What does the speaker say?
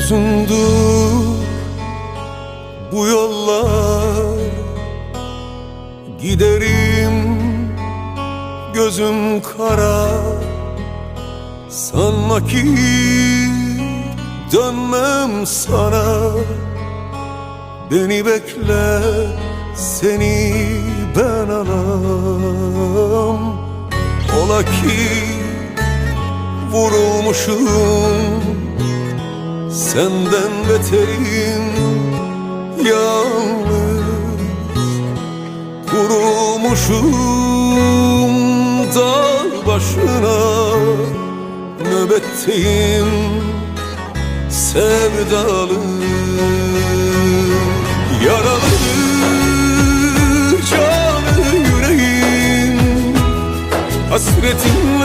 Uzundur bu yollar. Giderim gözüm kara. Sanma ki dönmem sana. Beni bekle seni ben alam. Ola ki vurulmuşum Senden beterim yalnız Kurulmuşum dağ başına. Nöbetteyim sevdalı Yaralı canı yüreğim. Hasretim